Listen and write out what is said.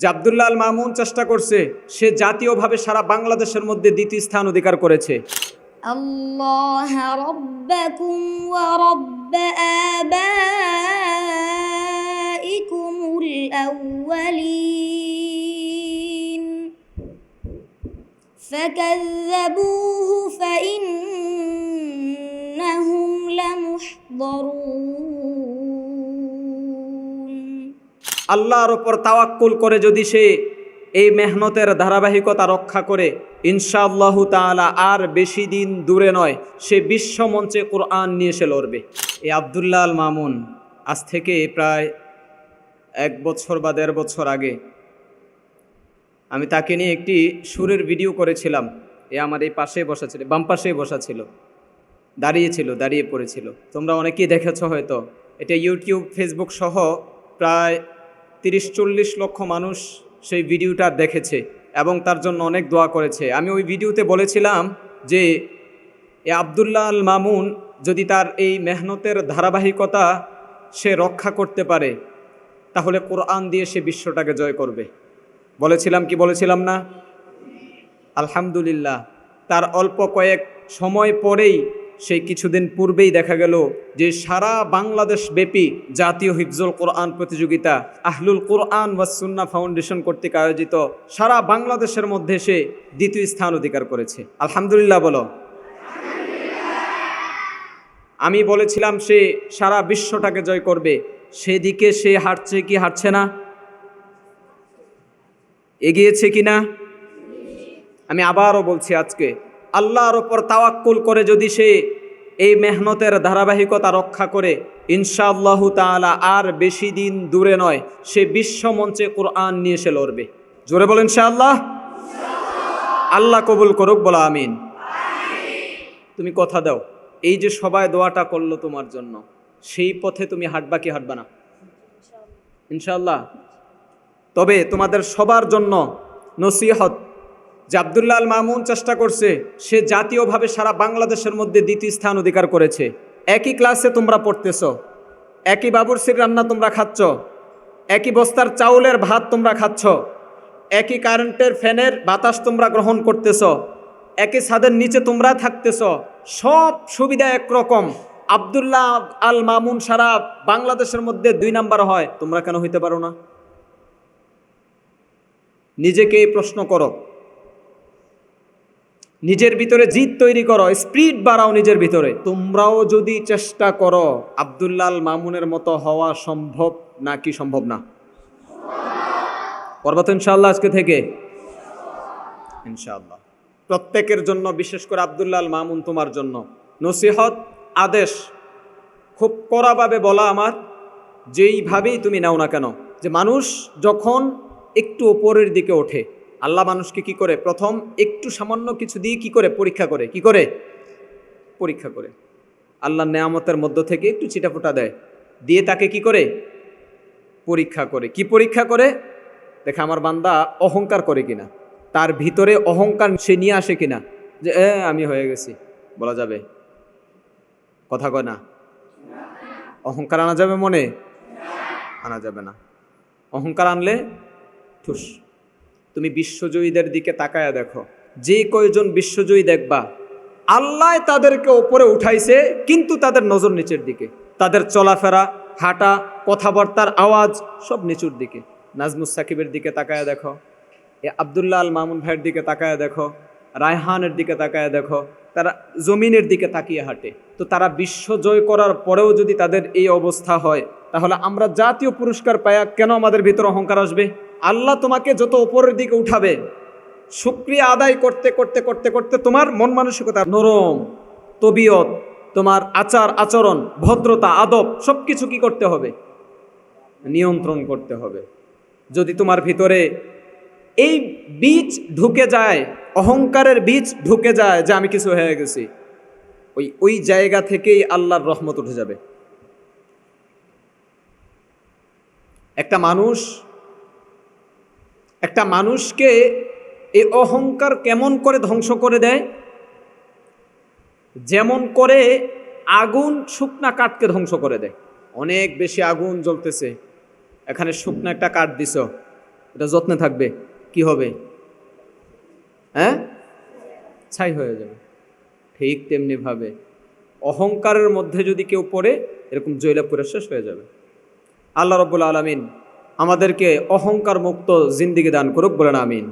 যে আবদুল্লাহ আল মামুন চেষ্টা করছে সে জাতীয়ভাবে সারা বাংলাদেশের মধ্যে দ্বিতীয় স্থান অধিকার করেছে الله ربكم ورب آبائكم الأولين فكذبوه فإنهم لمحضرون আল্লাহর ওপর তাওয়াক্কুল করে যদি সে এই মেহনতের ধারাবাহিকতা রক্ষা করে, ইনশাআল্লাহু তাআলা আর বেশি দিন দূরে নয়, সে বিশ্ব মঞ্চে কোরআন নিয়ে এসে লড়বে। এই আবদুল্লাহ আল মামুন, আজ থেকে প্রায় এক বছর বা দেড় বছর আগে আমি তাকে নিয়ে একটি সুরের ভিডিও করেছিলাম। এ আমার এই পাশে বসা ছিল, বাম পাশেই বসা ছিল, দাঁড়িয়ে ছিল, দাঁড়িয়ে পড়েছিল। তোমরা অনেকেই দেখেছ হয়তো, এটা ইউটিউব, ফেসবুক সহ প্রায় তিরিশ চল্লিশ লক্ষ মানুষ সেই ভিডিওটা দেখেছে এবং তার জন্য অনেক দোয়া করেছে। আমি ওই ভিডিওতে বলেছিলাম যে, এ আবদুল্লাহ আল মামুন যদি তার এই মেহনতের ধারাবাহিকতা সে রক্ষা করতে পারে, তাহলে কোরআন দিয়ে সে বিশ্বটাকে জয় করবে। বলেছিলাম কি বলেছিলাম না? আলহামদুলিল্লাহ। তার অল্প কয়েক সময় পরেই সেই কিছুদিন পূর্বেই দেখা গেল যে সারা বাংলাদেশ ব্যাপী জাতীয় হিফজুল কোরআন প্রতিযোগিতা আহলুল কোরআন বা সুন্না ফাউন্ডেশন কর্তৃক আয়োজিত সারা বাংলাদেশের মধ্যে সে দ্বিতীয় স্থান অধিকার করেছে। আলহামদুলিল্লাহ বলো। আমি বলেছিলাম সে সারা বিশ্বটাকে জয় করবে। সেদিকে সে হাঁটছে কি হাঁটছে না? এগিয়েছে কি না আমি আবারও বলছি আজকে আল্লাহর ওপর তাওয়াক্কুল করে যদি সে এই মেহনতের ধারাবাহিকতা রক্ষা করে ইনশাআল্লাহু তাআলা আর বেশি দিন দূরে নয় সে বিশ্ব মঞ্চে কোরআন নিয়ে এসে লড়বে। জোরে বলেন ইনশাআল্লাহ? আল্লাহ কবুল করুক বলা আমিন। তুমি কথা দাও এই যে সবাই দোয়াটা করল তোমার জন্য সেই পথে তুমি হাঁটবা কি হাঁটবা না? ইনশাআল্লাহ। তবে তোমাদের সবার জন্য নসিহত যে আবদুল্লাহ আল মামুন চেষ্টা করছে, সে জাতীয়ভাবে সারা বাংলাদেশের মধ্যে দ্বিতীয় স্থান অধিকার করেছে। একই ক্লাসে তোমরা পড়তেছ, একই বাবুরসির রান্না তোমরা খাচ্ছ, একই বস্তার চাউলের ভাত তোমরা খাচ্ছ, একই কারেন্টের ফ্যানের বাতাস তোমরা গ্রহণ করতেছ, একই ছাদের নিচে তোমরা থাকতেছ, সব সুবিধা একরকম। আবদুল্লাহ আল মামুন সারা বাংলাদেশের মধ্যে দুই নাম্বার হয়, তোমরা কেন হইতে পারো না? নিজেকে এই প্রশ্ন করো। নিজের ভিতরে জিদ তৈরি করো, স্পিড বাড়াও নিজের ভিতরে। তোমরাও যদি চেষ্টা করো, আবদুল্লাল মামুনের মতো হওয়া সম্ভব নাকি সম্ভব না? পর্বত ইনশাল্লাহ আজকে থেকে? ইনশাআল্লাহ। প্রত্যেকের জন্য, বিশেষ করে আবদুল্লাল মামুন তোমার জন্য। নসিহত, আদেশ, খুব কড়াভাবে বলা আমার, যেইভাবেই তুমি নাও না কেন, যে মানুষ যখন একটু ওপরের দিকে ওঠে আল্লাহ মানুষকে কি করে? প্রথম একটু সামান্য কিছু দিয়ে কি করে? পরীক্ষা করে। কি করে? পরীক্ষা করে। আল্লাহ নেয়ামতের মধ্য থেকে একটু চিটাফোটা দেয়। দিয়ে তাকে কি করে? পরীক্ষা করে। কি পরীক্ষা করে? দেখে আমার বান্দা অহংকার করে কিনা। তার ভিতরে অহংকার সে নিয়ে আসে কিনা? যে, এ, আমি হয়ে গেছি। বলা যাবে। কথা কয় না? অহংকার আনা যাবে মনে? আনা যাবে না। অহংকার আনলে ঠুস। তুমি বিশ্বজয়ীদের দিকে তাকায়া দেখো। যে কয়জন বিশ্বজয়ী দেখবা, আল্লাহ তাদেরকে ওপরে উঠাইছে, কিন্তু তাদের নজর নিচের দিকে। তাদের চলাফেরা, হাঁটা, কথাবার্তার আওয়াজ সব নিচুর দিকে। নাজমুস সাকিবের দিকে তাকায়া দেখো, এ আবদুল্লাহ আল মামুন ভাইয়ের দিকে তাকায়া দেখো, রায়হানের দিকে তাকায়া দেখো, তারা জমিনের দিকে তাকিয়ে হাঁটে। তো তারা বিশ্ব জয় করার পরেও যদি তাদের এই অবস্থা হয়, তাহলে আমরা জাতীয় পুরস্কার পায়া কেন আমাদের ভিতর অহংকার আসবে? আল্লাহ তোমাকে যত ওপরের দিকে উঠাবে, শুক্রিয়া আদায় করতে করতে করতে করতে তোমার মন মানসিকতা নরম, তবিয়ত, তোমার আচার, আচরণ, ভদ্রতা, আদব সব কিছু কি করতে হবে? নিয়ন্ত্রণ করতে হবে। যদি তোমার ভিতরে এই বীজ ঢুকে যায়, অহংকারের বীজ ঢুকে যায় যে আমি কিছু হয়ে গেছি, ওই ওই জায়গা থেকেই আল্লাহর রহমত উঠে যাবে। একটা মানুষ একটা মানুষকে এই অহংকার কেমন করে ধ্বংস করে দেয়? যেমন করে আগুন শুকনা কাঠকে ধ্বংস করে দেয়। অনেক বেশি আগুন জ্বলতেছে। এখানে শুকনো একটা কাঠ দিছ। এটা যত্নে থাকবে। কি হবে? হ্যাঁ? ছাই হয়ে যাবে। ঠিক তেমনিভাবে অহংকারের মধ্যে যদি কেউ পড়ে, এরকম জয়লাভ করে শেষ হয়ে যাবে। আল্লাহ রব্বুল আলমিন আমাদেরকে অহংকার মুক্ত জিন্দিগি দান করুক বলেন আমিন।